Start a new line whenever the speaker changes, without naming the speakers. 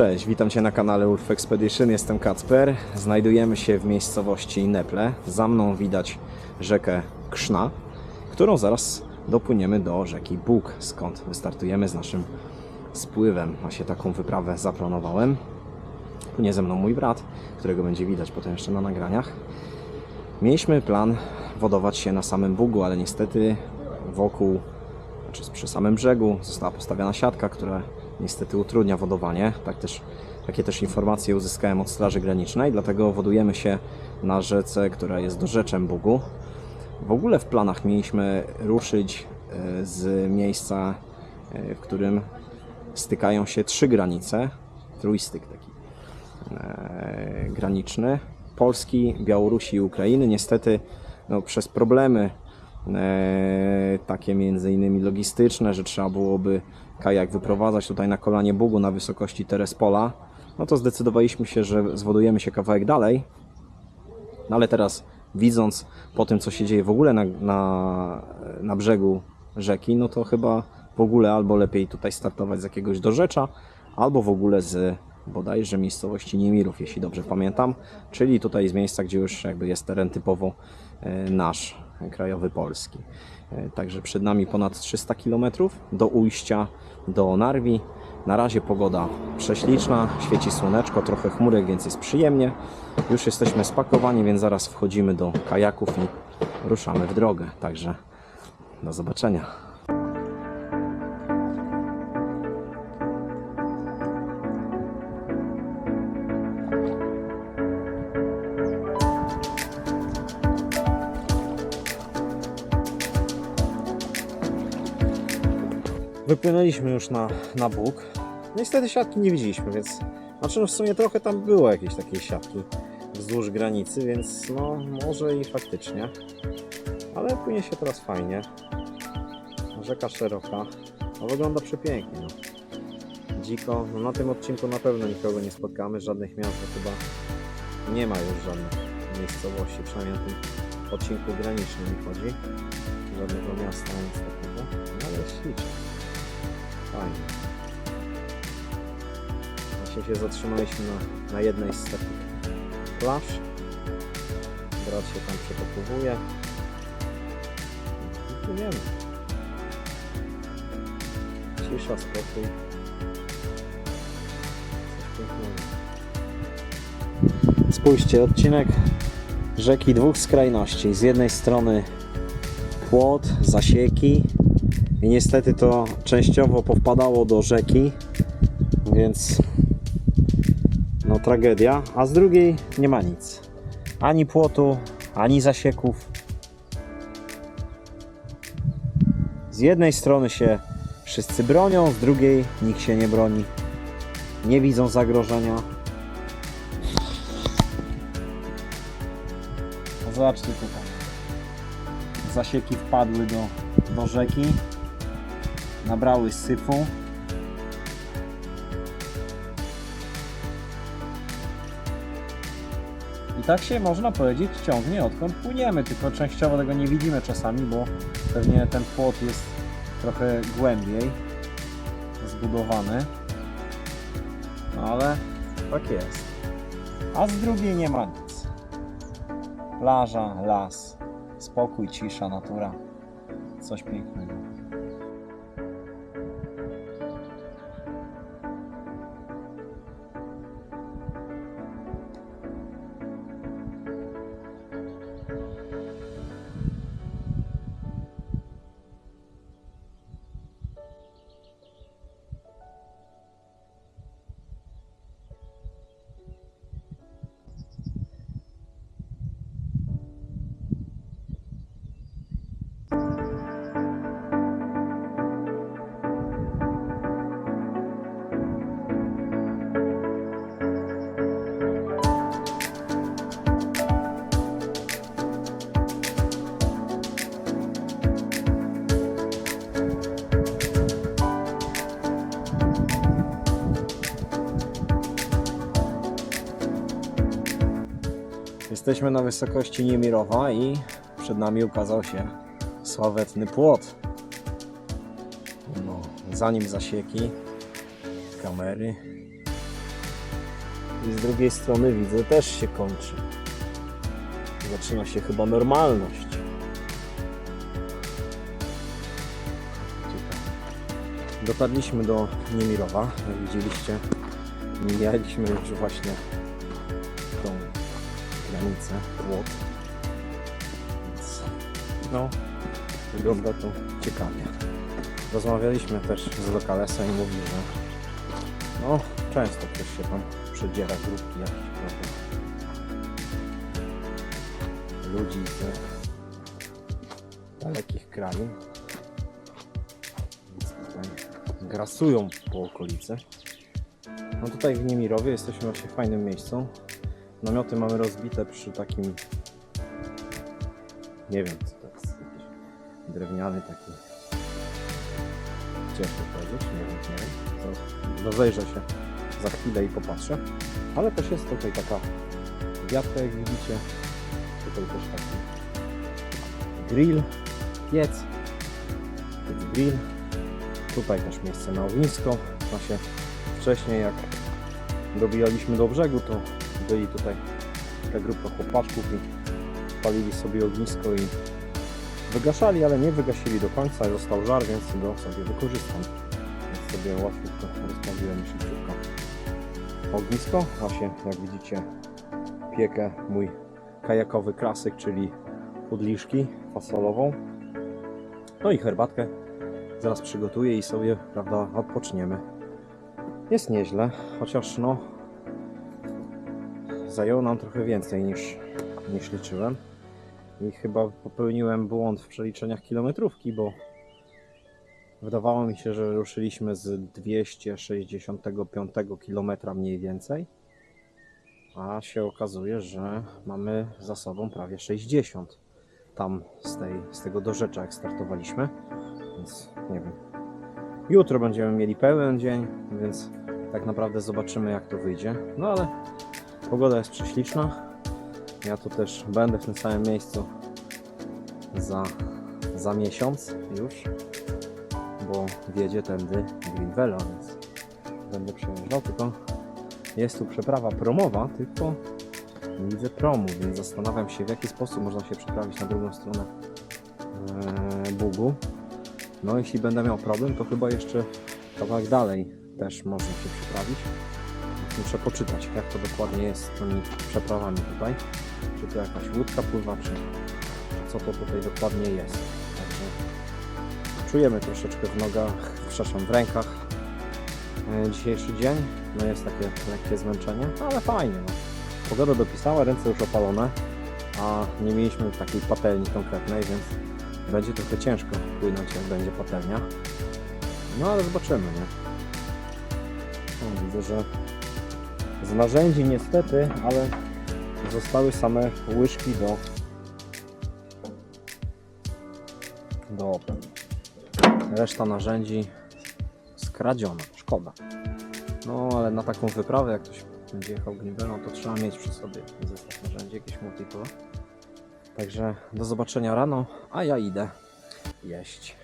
Cześć, witam Cię na kanale Urf Expedition, jestem Kacper. Znajdujemy się w miejscowości Neple. Za mną widać rzekę Krzna, którą zaraz dopłyniemy do rzeki Bóg, skąd wystartujemy z naszym spływem. Właśnie taką wyprawę zaplanowałem. Płynie ze mną mój brat, którego będzie widać potem jeszcze na nagraniach. Mieliśmy plan wodować się na samym Bugu, ale niestety wokół, znaczy przy samym brzegu została postawiona siatka, która niestety utrudnia wodowanie. Tak też, takie też informacje uzyskałem od Straży Granicznej, dlatego wodujemy się na rzece, która jest dorzeczem Bugu. W ogóle w planach mieliśmy ruszyć e, z miejsca, e, w którym stykają się trzy granice, trójstyk taki e, graniczny Polski, Białorusi i Ukrainy. Niestety no, przez problemy takie między innymi logistyczne, że trzeba byłoby kajak wyprowadzać tutaj na kolanie Bugu na wysokości Terespola, no to zdecydowaliśmy się, że zwodujemy się kawałek dalej. No ale teraz widząc po tym, co się dzieje w ogóle na, na, na brzegu rzeki, no to chyba w ogóle albo lepiej tutaj startować z jakiegoś dorzecza, albo w ogóle z bodajże miejscowości Niemirów, jeśli dobrze pamiętam, czyli tutaj z miejsca, gdzie już jakby jest teren typowo e, nasz, krajowy polski. E, Także przed nami ponad 300 km do ujścia do Narwi. Na razie pogoda prześliczna, świeci słoneczko, trochę chmurek, więc jest przyjemnie. Już jesteśmy spakowani, więc zaraz wchodzimy do kajaków i ruszamy w drogę. Także do zobaczenia. Wypłynęliśmy już na, na Bóg. Niestety siatki nie widzieliśmy, więc znaczy no w sumie trochę tam było jakiejś takiej siatki wzdłuż granicy, więc no może i faktycznie. Ale płynie się teraz fajnie. Rzeka szeroka. No wygląda przepięknie. No. Dziko. No, na tym odcinku na pewno nikogo nie spotkamy. Żadnych miast chyba nie ma już żadnych miejscowości, przynajmniej na tym odcinku granicznym mi chodzi. Żadnego miasta nic takiego. No ale ślicznie. Fajnie. Właśnie się zatrzymaliśmy na, na jednej z takich plaż. Brat się tam przekopowuje. I płyniemy. Cisza, spokój. Spójrzcie, odcinek rzeki dwóch skrajności. Z jednej strony płot, zasieki, i niestety to częściowo powpadało do rzeki, więc no tragedia, a z drugiej nie ma nic. Ani płotu, ani zasieków. Z jednej strony się wszyscy bronią, z drugiej nikt się nie broni. Nie widzą zagrożenia. Zobaczcie tutaj. Zasieki wpadły do, do rzeki nabrały syfu. I tak się można powiedzieć ciągnie odkąd płyniemy, tylko częściowo tego nie widzimy czasami, bo pewnie ten płot jest trochę głębiej zbudowany. No ale tak jest. A z drugiej nie ma nic. Plaża, las, spokój, cisza, natura. Coś pięknego. Jesteśmy na wysokości Niemirowa i przed nami ukazał się sławetny płot. No, zanim zasieki, kamery, I z drugiej strony widzę też się kończy. Zaczyna się chyba normalność. Dotarliśmy do Niemirowa. Jak widzieliście, mijaliśmy już właśnie granicę, płot. No, wygląda to ciekawie. Rozmawialiśmy też z lokalesem i mówi, że no, często ktoś się tam przedziera grupki prawda? Ludzi z dalekich tutaj grasują po okolicy. No tutaj w Niemirowie jesteśmy właśnie w fajnym miejscu. Namioty mamy rozbite przy takim nie wiem co to jest. Jakiś drewniany taki ciężko powiedzieć, nie wiem, nie wiem. Rozejrzę się za chwilę i popatrzę. Ale też jest tutaj taka wiatka, jak widzicie. Tutaj też taki grill, piec, piec grill. Tutaj też miejsce na ognisko. Właśnie wcześniej jak dobijaliśmy do brzegu, to byli tutaj taka grupa chłopaczków i palili sobie ognisko i wygaszali, ale nie wygasili do końca. Został żar, więc go sobie wykorzystam. Więc sobie łatwiutko rozpaliłem szybciutko ognisko. Właśnie jak widzicie piekę mój kajakowy klasyk, czyli pudliszki fasolową. No i herbatkę zaraz przygotuję i sobie, prawda, odpoczniemy. Jest nieźle, chociaż no zajęło nam trochę więcej niż, niż liczyłem. I chyba popełniłem błąd w przeliczeniach kilometrówki, bo wydawało mi się, że ruszyliśmy z 265 km mniej więcej. A się okazuje, że mamy za sobą prawie 60 tam z, tej, z tego dorzecza, jak startowaliśmy. Więc nie wiem. Jutro będziemy mieli pełen dzień, więc tak naprawdę zobaczymy, jak to wyjdzie. No ale pogoda jest prześliczna. Ja tu też będę w tym samym miejscu za, za miesiąc już, bo wiedzie tędy Green Velo, więc będę przejeżdżał, tylko jest tu przeprawa promowa, tylko nie widzę promu, więc zastanawiam się w jaki sposób można się przeprawić na drugą stronę e, Bugu. No jeśli będę miał problem, to chyba jeszcze kawałek dalej też można się przeprawić. Muszę poczytać, jak to dokładnie jest z tymi przeprawami tutaj. Czy to jakaś łódka pływa, czy co to tutaj dokładnie jest. Także czujemy troszeczkę w nogach, przepraszam, w rękach e, dzisiejszy dzień. No jest takie lekkie zmęczenie, ale fajnie. No. Pogoda dopisała, ręce już opalone, a nie mieliśmy takiej patelni konkretnej, więc będzie trochę ciężko płynąć, jak będzie patelnia. No ale zobaczymy, nie? O, widzę, że z narzędzi niestety, ale zostały same łyżki do do Open. Reszta narzędzi skradziona. Szkoda. No ale na taką wyprawę, jak ktoś będzie jechał Gnivelą, to trzeba mieć przy sobie zestaw narzędzi, jakieś multitool. Także do zobaczenia rano, a ja idę jeść.